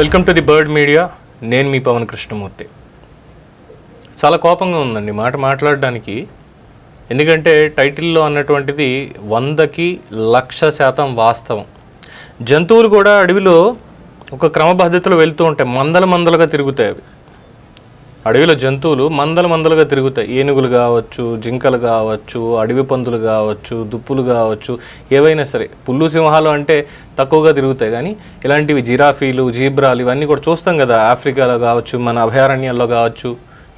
Welcome to the bird media నేను మీ పవన్ కృష్ణమూర్తి. చాలా కోపంగా ఉందండి మాట మాట్లాడడానికి. ఎందుకంటే టైటిల్లో అన్నటువంటిది వందకి లక్ష శాతం వాస్తవం. జంతువులు కూడా అడవిలో ఒక క్రమపద్ధతిలో వెళ్తూ ఉంటాయి. మందల మందలుగా తిరుగుతాయి అవి. అడవిలో జంతువులు మందల మందలుగా తిరుగుతాయి. ఏనుగులు కావచ్చు జింకలు కావచ్చు అడవి పందులు కావచ్చు దుప్పులు కావచ్చు ఏవైనా సరే. పుల్లు సింహాలు అంటే తక్కువగా తిరుగుతాయి. కానీ ఇలాంటివి జిరాఫీలు జీబ్రాలు ఇవన్నీ కూడా చూస్తాం కదా. ఆఫ్రికాలో కావచ్చు మన అభయారణ్యాల్లో కావచ్చు.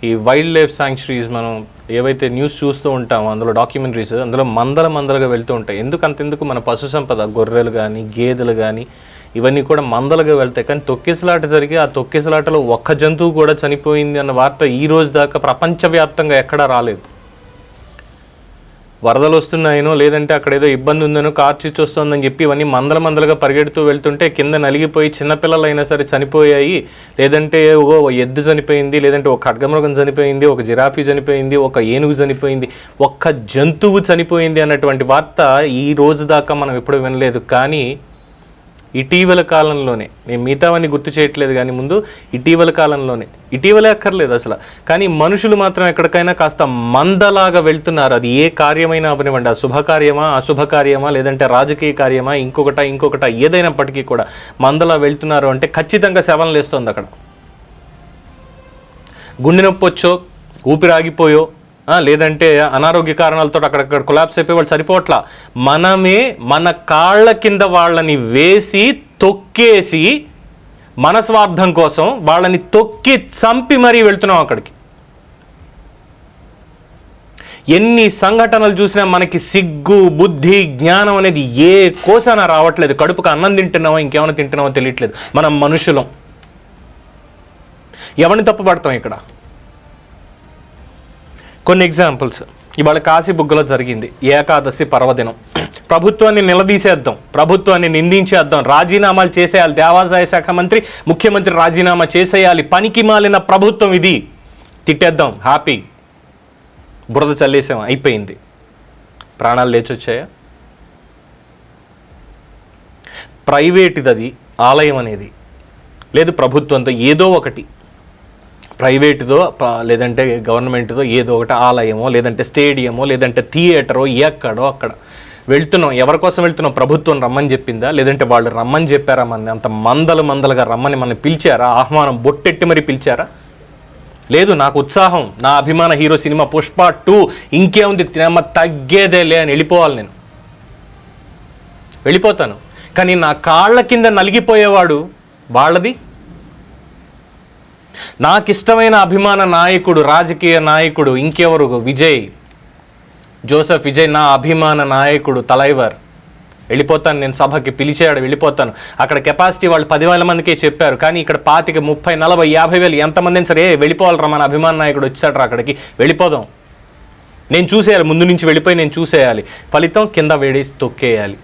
ఈ వైల్డ్ లైఫ్ శాంక్చురీస్ మనం ఏవైతే న్యూస్ చూస్తూ ఉంటామో అందులో డాక్యుమెంటరీస్ అందులో మందల మందలుగా వెళ్తూ ఉంటాయి. ఎందుకు అంతెందుకు మన పశు సంపద గొర్రెలు కానీ గేదెలు కానీ ఇవన్నీ కూడా మందలుగా వెళ్తాయి. కానీ తొక్కిసలాట జరిగి ఆ తొక్కిసలాటలో ఒక్క జంతువు కూడా చనిపోయింది అన్న వార్త ఈ రోజు దాకా ప్రపంచవ్యాప్తంగా ఎక్కడా రాలేదు. వరదలు వస్తున్నాయనో లేదంటే అక్కడ ఏదో ఇబ్బంది ఉందనో కార్చి వస్తుందని చెప్పి ఇవన్నీ మందల మందలుగా పరిగెడుతూ వెళ్తుంటే కింద నలిగిపోయి చిన్నపిల్లలు అయినా సరే చనిపోయాయి. లేదంటే ఓ ఎద్దు చనిపోయింది లేదంటే ఒక ఖడ్గమృగం చనిపోయింది ఒక జిరాఫీ చనిపోయింది ఒక ఏనుగు చనిపోయింది ఒక్క జంతువు చనిపోయింది అన్నటువంటి వార్త ఈ రోజు దాకా మనం ఎప్పుడు వినలేదు. కానీ ఇటీవల కాలంలోనే. నేను మిగతావన్నీ గుర్తు చేయట్లేదు కానీ ముందు ఇటీవల కాలంలోనే. ఇటీవలే అక్కర్లేదు అసలు. కానీ మనుషులు మాత్రం ఎక్కడికైనా కాస్త మందలాగా వెళ్తున్నారు. అది ఏ కార్యమైనా అవనివ్వండి. ఆ శుభకార్యమా అశుభకార్యమా లేదంటే రాజకీయ కార్యమా ఇంకొకట ఇంకొకట ఏదైనప్పటికీ కూడా మందలా వెళ్తున్నారు అంటే ఖచ్చితంగా శవం లేస్తుంది అక్కడ. గుండె నొప్పి వచ్చో ఊపిరి ఆగిపోయో లేదంటే అనారోగ్య కారణాలతో అక్కడక్కడ కొలాప్స్ అయిపోయి వాళ్ళు సరిపోవట్లా. మనమే మన కాళ్ళ కింద వాళ్ళని వేసి తొక్కేసి మన స్వార్థం కోసం వాళ్ళని తొక్కి చంపి మరీ వెళ్తున్నాం అక్కడికి. ఎన్ని సంఘటనలు చూసినా మనకి సిగ్గు బుద్ధి జ్ఞానం అనేది ఏ కోసన రావట్లేదు. కడుపుకు అన్నం తింటున్నామో ఇంకేమైనా తింటున్నామో తెలియట్లేదు. మనం మనుషులం. ఎవరిని తప్పుపడతాం ఇక్కడ? కొన్ని ఎగ్జాంపుల్స్ ఇవాళ కాశీబుగ్గలో జరిగింది. ఏకాదశి పర్వదినం. ప్రభుత్వాన్ని నిలదీసేద్దాం. ప్రభుత్వాన్ని నిందించేద్దాం. రాజీనామాలు చేసేయాలి. దేవాదాయ శాఖ మంత్రి ముఖ్యమంత్రి రాజీనామా చేసేయాలి. పనికి మాలిన ప్రభుత్వం ఇది. తిట్టేద్దాం. హ్యాపీ బురద చల్లేసాం. అయిపోయింది. ప్రాణాలు లేచొచ్చాయా? ప్రైవేటుది అది. ఆలయం అనేది. లేదు ప్రభుత్వంతో ఏదో ఒకటి. ప్రైవేటుదో లేదంటే గవర్నమెంట్దో ఏదో ఒకటి ఆలయమో లేదంటే స్టేడియమో లేదంటే థియేటరో ఎక్కడో అక్కడ వెళ్తున్నాం. ఎవరి కోసం వెళ్తున్నాం? ప్రభుత్వం రమ్మని చెప్పిందా? లేదంటే వాళ్ళు రమ్మని చెప్పారా మన అంత మందలు మందలుగా రమ్మని మనం పిలిచారా? ఆహ్వానం బొట్టెట్టి మరి పిలిచారా? లేదు నాకు ఉత్సాహం. నా అభిమాన హీరో సినిమా పుష్ప టూ. ఇంకేముంది? తినమ్మ తగ్గేదేలే అని వెళ్ళిపోవాలి నేను. వెళ్ళిపోతాను. కానీ నా కాళ్ళ కింద నలిగిపోయేవాడు వాళ్ళది? నాకు ఇష్టమైన అభిమాన నాయకుడు రాజకీయ నాయకుడు ఇంకెవరు? విజయ్. జోసెఫ్ విజయ్ నా అభిమాన నాయకుడు తలైవర్. వెళ్ళిపోతాను నేను సభకి పిలిచాడు వెళ్ళిపోతాను. అక్కడ కెపాసిటీ వాళ్ళు పదివేల మందికే చెప్పారు. కానీ ఇక్కడ పాతిక ముప్పై నలభై యాభై వేలు ఎంతమంది సరే వెళ్ళిపోవాలరా మన అభిమాన నాయకుడు వచ్చాడు అక్కడికి. వెళ్ళిపోదాం. నేను చూసేయాలి ముందు నుంచి వెళ్ళిపోయి నేను చూసేయాలి. ఫలితం కింద వేడి తొక్కేయాలి.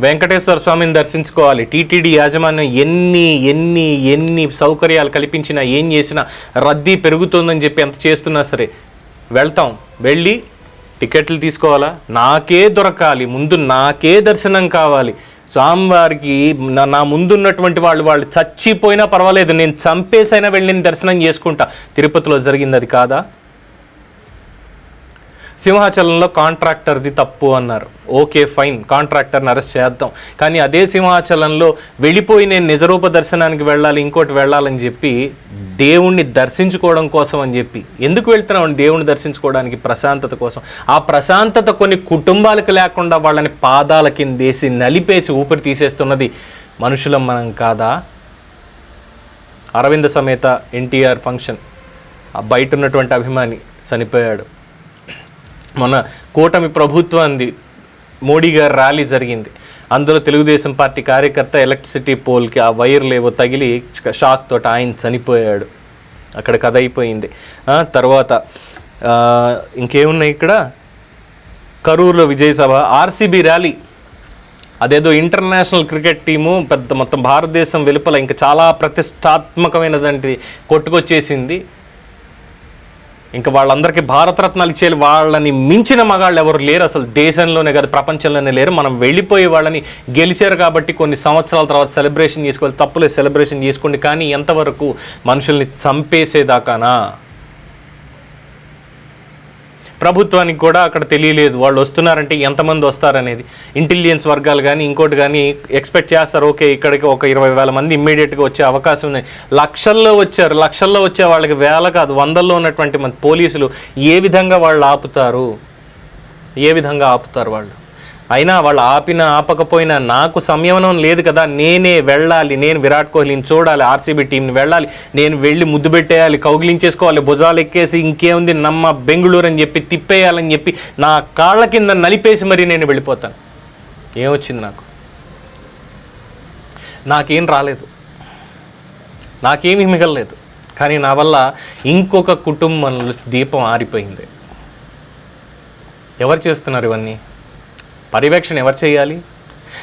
వెంకటేశ్వర స్వామిని దర్శించుకోవాలి. టీటీడీ యాజమాన్యం ఎన్ని ఎన్ని ఎన్ని సౌకర్యాలు కల్పించినా ఏం చేసినా రద్దీ పెరుగుతుందని చెప్పి ఎంత చేస్తున్నా సరే వెళ్తాం. వెళ్ళి టికెట్లు తీసుకోవాలా? నాకే దొరకాలి. ముందు నాకే దర్శనం కావాలి. స్వామివారికి నా నా ముందున్నటువంటి వాళ్ళు వాళ్ళు చచ్చిపోయినా పర్వాలేదు. నేను చంపేసైనా వెళ్ళి నేను దర్శనం చేసుకుంటా. తిరుపతిలో జరిగింది అది కాదా? సింహాచలంలో కాంట్రాక్టర్ది తప్పు అన్నారు. Okay fine. కాంట్రాక్టర్ని అరెస్ట్ చేద్దాం. కానీ అదే సింహాచలంలో వెళ్ళిపోయి నేను నిజరూప దర్శనానికి వెళ్ళాలి ఇంకోటి వెళ్ళాలని చెప్పి దేవుణ్ణి దర్శించుకోవడం కోసం అని చెప్పి. ఎందుకు వెళ్తున్నాం దేవుణ్ణి దర్శించుకోవడానికి ప్రశాంతత కోసం. ఆ ప్రశాంతత కొన్ని కుటుంబాలకు లేకుండా వాళ్ళని పాదాల కిందేసి నలిపేసి ఊపిరి తీసేస్తున్నది మనుషులం మనం కాదా? అరవింద సమేత ఎన్టీఆర్ ఫంక్షన్. ఆ బయట ఉన్నటువంటి అభిమాని చనిపోయాడు. మన కూటమి ప్రభుత్వాన్ని మోడీ గారి ర్యాలీ జరిగింది. అందులో తెలుగుదేశం పార్టీ కార్యకర్త ఎలక్ట్రిసిటీ పోల్కి ఆ వైర్లేవో తగిలి షాక్ తోటి ఆయన చనిపోయాడు. అక్కడ కథ అయిపోయింది. తర్వాత ఇంకేమున్నాయి ఇక్కడ? కరూరులో విజయసభ ఆర్సీబీ ర్యాలీ. అదేదో ఇంటర్నేషనల్ క్రికెట్ టీము పెద్ద మొత్తం భారతదేశం వెలుపల ఇంకా చాలా ప్రతిష్టాత్మకమైనదంటే కొట్టుకొచ్చేసింది. ఇంకా వాళ్ళందరికీ భారతరత్నాలు ఇచ్చే వాళ్ళని మించిన మగాళ్ళు ఎవరు లేరు. అసలు దేశంలోనే కాదు ప్రపంచంలోనే లేరు. మనం వెళ్ళిపోయి వాళ్ళని గెలిచారు కాబట్టి కొన్ని సంవత్సరాల తర్వాత సెలబ్రేషన్ చేసుకోవాలి. తప్పులే సెలబ్రేషన్ చేసుకోండి. కానీ ఎంతవరకు మనుషుల్ని చంపేసేదాకానా? ప్రభుత్వానికి కూడా అక్కడ తెలియలేదు. వాళ్ళు వస్తున్నారంటే ఎంతమంది వస్తారనేది. ఇంటెలిజెన్స్ వర్గాలు కానీ ఇంకోటి కానీ ఎక్స్పెక్ట్ చేస్తారు. ఓకే ఇక్కడికి ఒక ఇరవై వేల మంది ఇమ్మీడియట్గా వచ్చే అవకాశం ఉంది. లక్షల్లో వచ్చారు. లక్షల్లో వచ్చే వాళ్ళకి వేల కాదు వందల్లో ఉన్నటువంటి మన పోలీసులు ఏ విధంగా వాళ్ళు ఆపుతారు? ఏ విధంగా ఆపుతారు వాళ్ళు? అయినా వాళ్ళు ఆపినా ఆపకపోయినా నాకు సంయమనం లేదు కదా. నేనే వెళ్ళాలి నేను విరాట్ కోహ్లీని చూడాలి ఆర్సీబీ టీంని వెళ్ళాలి నేను వెళ్ళి ముద్దు పెట్టేయాలి కౌగిలించేసుకోవాలి భుజాలు ఎక్కేసి ఇంకేముంది నమ్మ బెంగళూరు అని చెప్పి తిప్పేయాలని చెప్పి నా కాళ్ళ కింద నలిపేసి మరీ నేను వెళ్ళిపోతాను. ఏమొచ్చింది నాకు? నాకేం రాలేదు. నాకేమీ మిగలలేదు. కానీ నా వల్ల ఇంకొక కుటుంబంలో దీపం ఆరిపోయింది. ఎవరు చేస్తున్నారు ఇవన్నీ? పర్యవేక్షణ ఎవరు చేయాలి?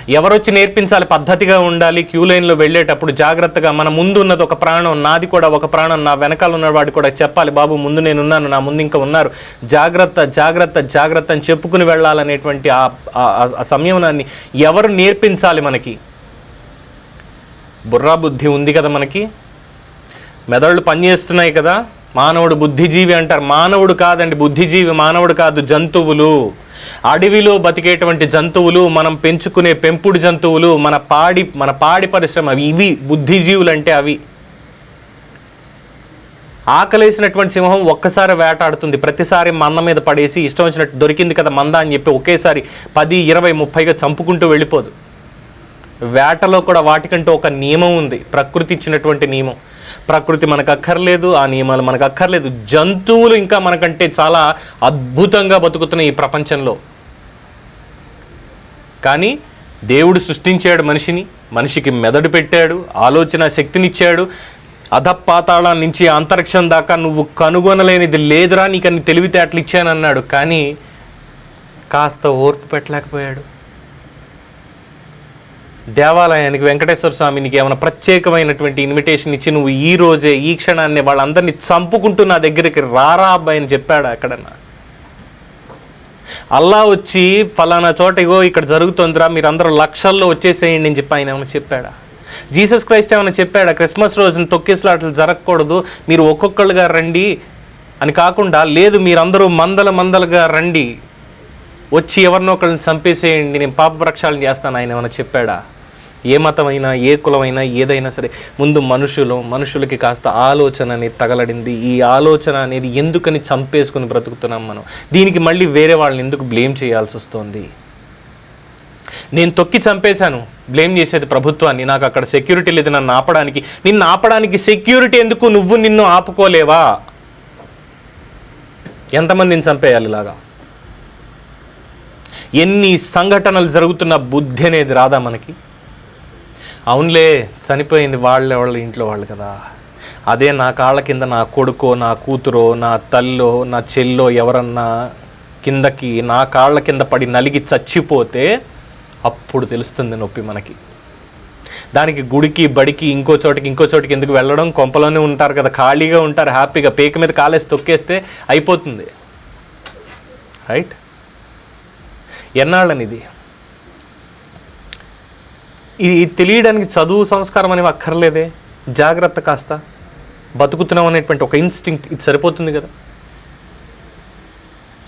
ఎవరొచ్చి నేర్పించాలి? పద్ధతిగా ఉండాలి? క్యూ లైన్లో వెళ్ళేటప్పుడు జాగ్రత్తగా మన ముందు ఉన్నది ఒక ప్రాణం నాది కూడా ఒక ప్రాణం నా వెనకాల ఉన్నవాడు కూడా చెప్పాలి బాబు ముందు నేను ఉన్నాను నా ముందు ఇంకా ఉన్నారు. జాగ్రత్త జాగ్రత్త జాగ్రత్త అని చెప్పుకుని వెళ్ళాలనేటువంటి ఆ ఆ సంయమనాన్ని ఎవరు నేర్పించాలి మనకి? బుర్రా బుద్ధి ఉంది కదా మనకి? మెదళ్ళు పనిచేస్తున్నాయి కదా? మానవుడు బుద్ధిజీవి అంటారు. మానవుడు కాదండి బుద్ధిజీవి మానవుడు కాదు జంతువులు. అడవిలో బతికేటువంటి జంతువులు మనం పెంచుకునే పెంపుడు జంతువులు మన పాడి మన పాడి పరిశ్రమ ఇవి బుద్ధిజీవులు అంటే అవి. ఆకలేసినటువంటి సింహం ఒక్కసారి వేటాడుతుంది. ప్రతిసారి మంద మీద పడేసి ఇష్టం వచ్చినట్టు దొరికింది కదా మంద అని చెప్పి ఒకేసారి పది ఇరవై ముప్పైగా చంపుకుంటూ వెళ్ళిపోదు. వేటలో కూడా వాటికంటూ ఒక నియమం ఉంది. ప్రకృతి ఇచ్చినటువంటి నియమం. ప్రకృతి మనకు అక్కర్లేదు ఆ నియమాలు మనకు అక్కర్లేదు జంతువులు ఇంకా మనకంటే చాలా అద్భుతంగా బతుకుతున్నాయి ఈ ప్రపంచంలో. కానీ దేవుడు సృష్టించాడు మనిషిని మనిషికి మెదడు పెట్టాడు ఆలోచన శక్తినిచ్చాడు. అధపాతాళం నుంచి అంతరిక్షం దాకా నువ్వు కనుగొనలేనిది లేదురా నీకు అన్ని తెలివితేటలు ఇచ్చానన్నాడు. కానీ కాస్త ఓర్పు పెట్టలేకపోయాడు. దేవాలయానికి వెంకటేశ్వర స్వామి నీకు ఏమైనా ప్రత్యేకమైనటువంటి ఇన్విటేషన్ ఇచ్చి నువ్వు ఈ రోజే ఈ క్షణాన్ని వాళ్ళందరినీ చంపుకుంటూ నా దగ్గరికి రారా అబ్బాయి అని చెప్పాడు అక్కడన్నా అల్లా వచ్చి ఫలానా చోట ఇగో ఇక్కడ జరుగుతుందిరా మీరందరూ లక్షల్లో వచ్చేసేయండి అని చెప్పి ఆయన ఏమైనా చెప్పాడా? జీసస్ క్రైస్ట్ ఏమైనా చెప్పాడా? క్రిస్మస్ రోజున తొక్కిసలాటలు జరగకూడదు మీరు ఒక్కొక్కళ్ళుగా రండి అని కాకుండా లేదు మీరందరూ మందల మందలుగా రండి వచ్చి ఎవరినో ఒకళ్ళని చంపేసేయండి నేను పాప ప్రక్షాళన చేస్తాను ఆయన ఏమైనా చెప్పాడా? ఏ మతమైనా ఏ కులమైనా ఏదైనా సరే ముందు మనుషులు మనుషులకి కాస్త ఆలోచన అనేది తగలడింది. ఈ ఆలోచన అనేది ఎందుకని చంపేసుకుని బ్రతుకుతున్నాం మనం? దీనికి మళ్ళీ వేరే వాళ్ళని ఎందుకు బ్లేమ్ చేయాల్సి వస్తుంది? నేను తొక్కి చంపేశాను బ్లేమ్ చేసేది ప్రభుత్వాన్ని. నాకు అక్కడ సెక్యూరిటీ లేదు నన్ను ఆపడానికి. నిన్ను ఆపడానికి సెక్యూరిటీ ఎందుకు? నువ్వు నిన్ను ఆపుకోలేవా? ఎంతమందిని చంపేయాలి ఇలాగా? ఎన్ని సంఘటనలు జరుగుతున్న బుద్ధి అనేది రాదా మనకి? అవునులే చనిపోయింది వాళ్ళ వాళ్ళ ఇంట్లో వాళ్ళు కదా. అదే నా కాళ్ళ కింద నా కొడుకో నా కూతురో నా తల్లో నా చెల్లో ఎవరన్నా కిందకి నా కాళ్ళ కింద పడి నలిగి చచ్చిపోతే అప్పుడు తెలుస్తుంది నొప్పి మనకి. దానికి గుడికి బడికి ఇంకో చోటికి ఇంకో చోటికి ఎందుకు వెళ్ళడం? కొంపలోనే ఉంటారు కదా ఖాళీగా ఉంటారు హ్యాపీగా పేక మీద కాలేసి తొక్కేస్తే అయిపోతుంది. రైట్? ఎన్నాళ్ళని ఇది ఇది తెలియడానికి చదువు సంస్కారం అనేవి అక్కర్లేదే? జాగ్రత్త కాస్త. బతుకుతున్నాం అనేటువంటి ఒక ఇన్స్టింక్ట్ ఇది సరిపోతుంది కదా?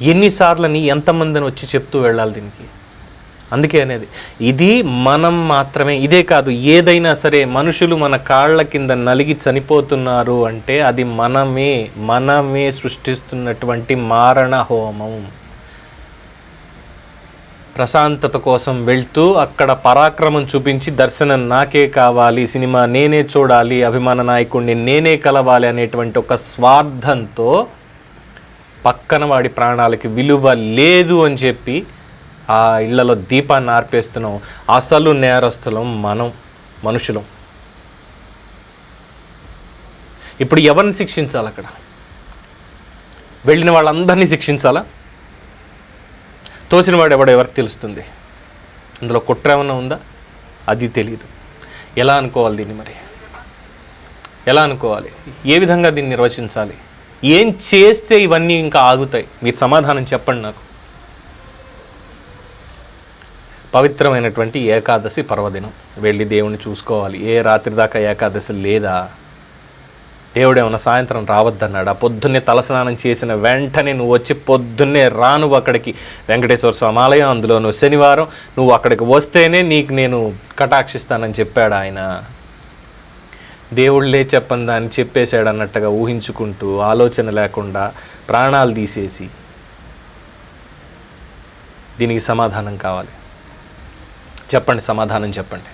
ఎన్నిసార్లని ఎంతమందిని వచ్చి చెప్తూ వెళ్ళాలి దీనికి? అందుకే అనేది. ఇది మనం మాత్రమే ఇదే కాదు ఏదైనా సరే మనుషులు మన కాళ్ళ కింద నలిగి చనిపోతున్నారు అంటే అది మనమే మనమే సృష్టిస్తున్నటువంటి మారణ హోమం ప్రశాంతత కోసం వెళ్తూ అక్కడ పరాక్రమం చూపించి దర్శనం నాకే కావాలి సినిమా నేనే చూడాలి అభిమాన నాయకుడిని నేనే కలవాలి అనేటువంటి ఒక స్వార్థంతో పక్కన వాడి ప్రాణాలకి విలువ లేదు అని చెప్పి ఆ ఇళ్ళలో దీపాన్ని ఆర్పేస్తున్నాం. అసలు నేరస్తులం మనం మనుషులం. ఇప్పుడు ఎవరిని శిక్షించాలి అక్కడ వెళ్ళిన వాళ్ళందరినీ శిక్షించాలా? తోసిన వాడు ఎవడో ఎవరికి తెలుస్తుంది? అందులో కుట్ర ఏమన్నా ఉందా? అది తెలియదు ఎలా అనుకోవాలి దీన్ని మరి? ఎలా అనుకోవాలి? ఏ విధంగా దీన్ని నిర్వచించాలి? ఏం చేస్తే ఇవన్నీ ఇంకా ఆగుతాయి? మీరు సమాధానం చెప్పండి నాకు. పవిత్రమైనటువంటి ఏకాదశి పర్వదినం. వెళ్ళి దేవుణ్ణి చూసుకోవాలి. ఏ రాత్రి దాకా ఏకాదశి లేదా? దేవుడు సాయంత్రం సాయంత్రం రావద్దన్నాడా. పొద్దున్నే తలస్నానం చేసిన వెంటనే నువ్వు వచ్చి పొద్దున్నే రా నువ్వు అక్కడికి వెంకటేశ్వర స్వామి ఆలయం అందులో నువ్వు శనివారం నువ్వు అక్కడికి వస్తేనే నీకు నేను కటాక్షిస్తానని చెప్పాడు ఆయన. దేవుళ్ళే చెప్పని దాన్ని చెప్పేశాడు అన్నట్టుగా ఊహించుకుంటూ ఆలోచన లేకుండా ప్రాణాలు తీసేసి దీనికి సమాధానం కావాలి. చెప్పండి సమాధానం చెప్పండి.